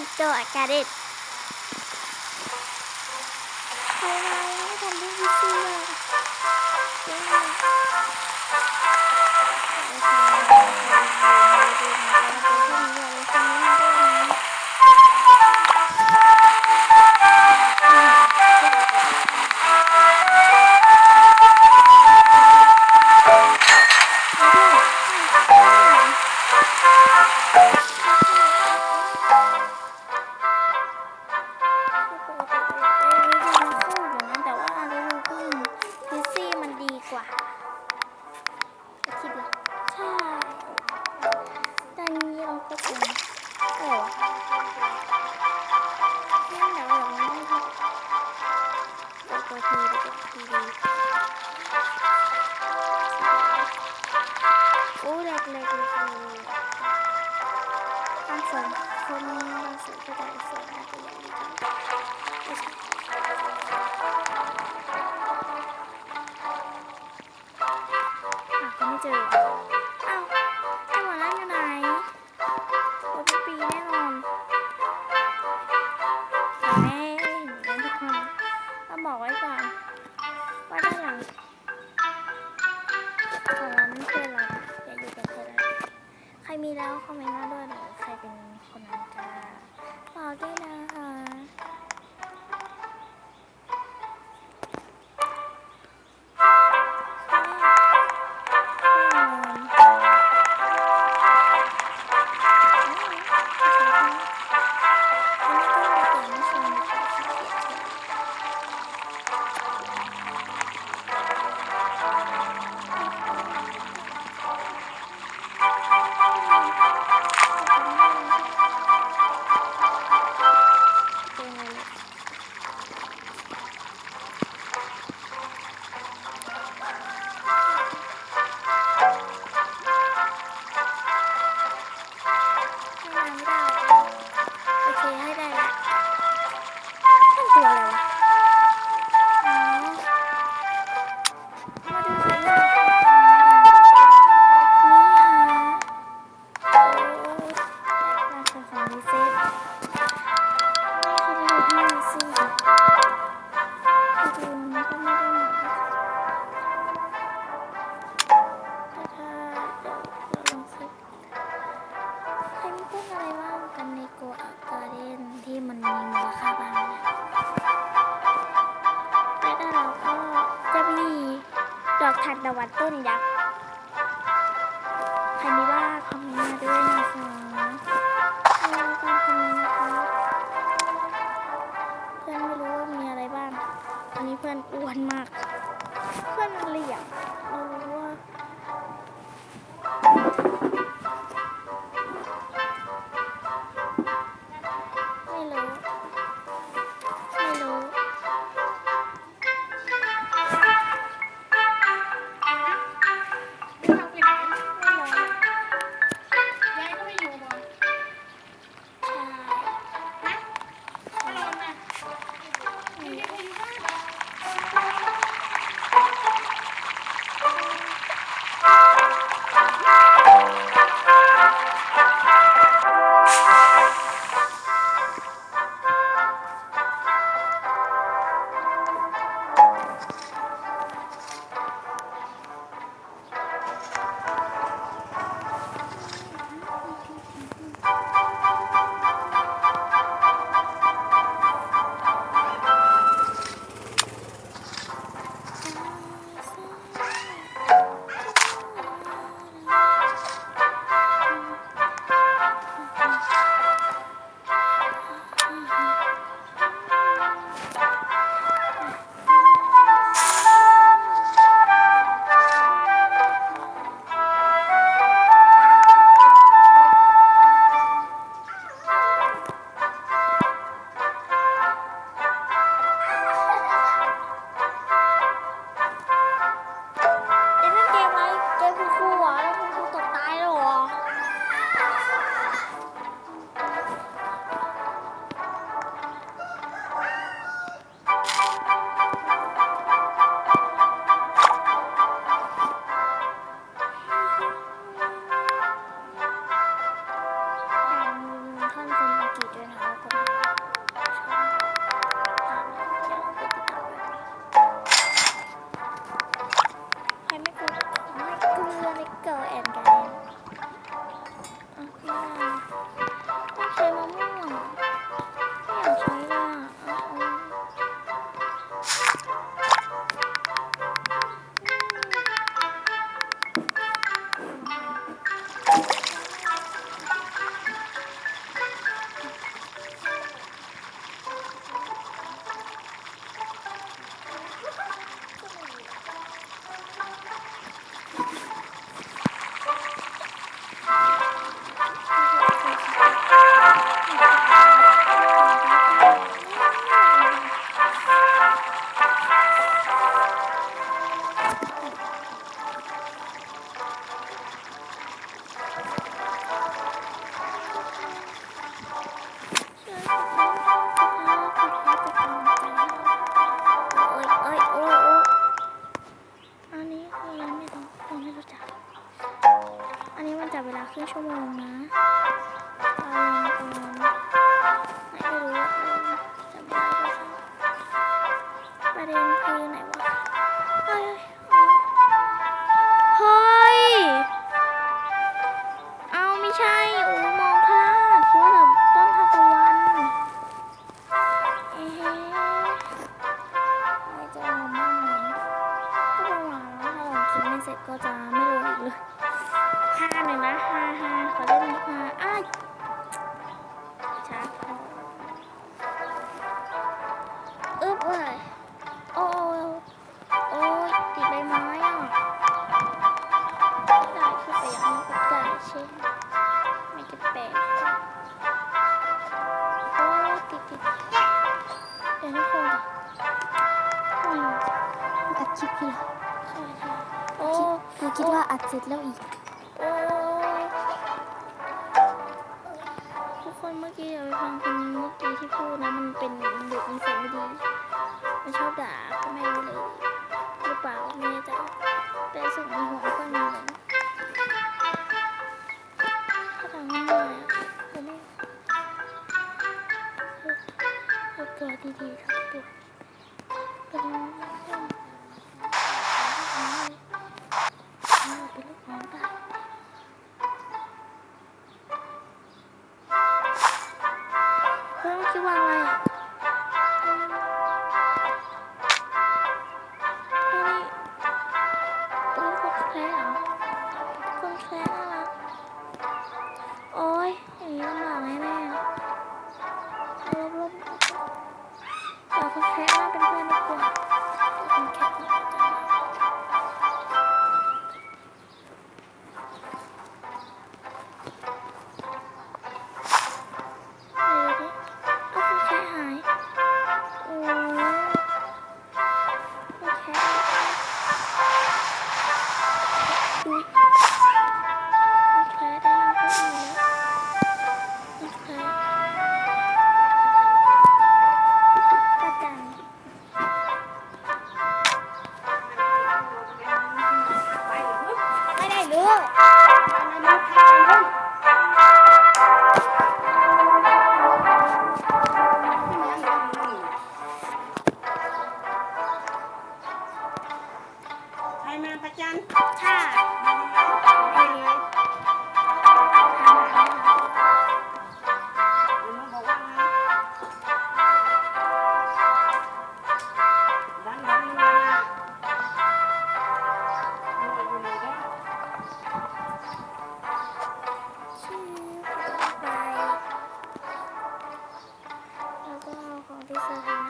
Santo a it. มีแล้วคอมเมนต์มา 你家 go and คิดพี่โอ้หนูคิดว่าอัดเสร็จแล้วอีกโอ้ทุกคนเมื่อกี้อย่าไปฟังคุณงมุกดีที่พูดนะมันเป็นมันดูมันเสียงไม่ดีไม่ชอบด่าพ่อแม่เลยหรือเปล่าไม่แน่ใจแต่ส่งมีหัวเพื่น Bye.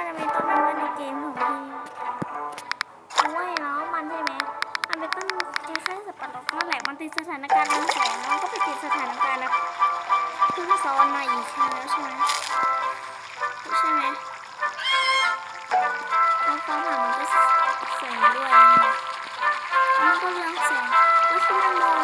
ว่าจะเป็นต้นน้ำเงินในเกมของพี่โอ้ยเนาะมันใช่ไหมมันเป็นต้นคล้ายๆสับปะรดนั่นแหละมันติดสถานการณ์เรื่องแสงแล้ก็ไปติดสถานการณ์นะพึ่ซ้อนมาอีกใช่ไหมใช่ไหมใช่ไหมแล้วฟ้าผ่ามันก็แสงด้วยมันก็เลี้ยงแสงแล้วที่มันมอง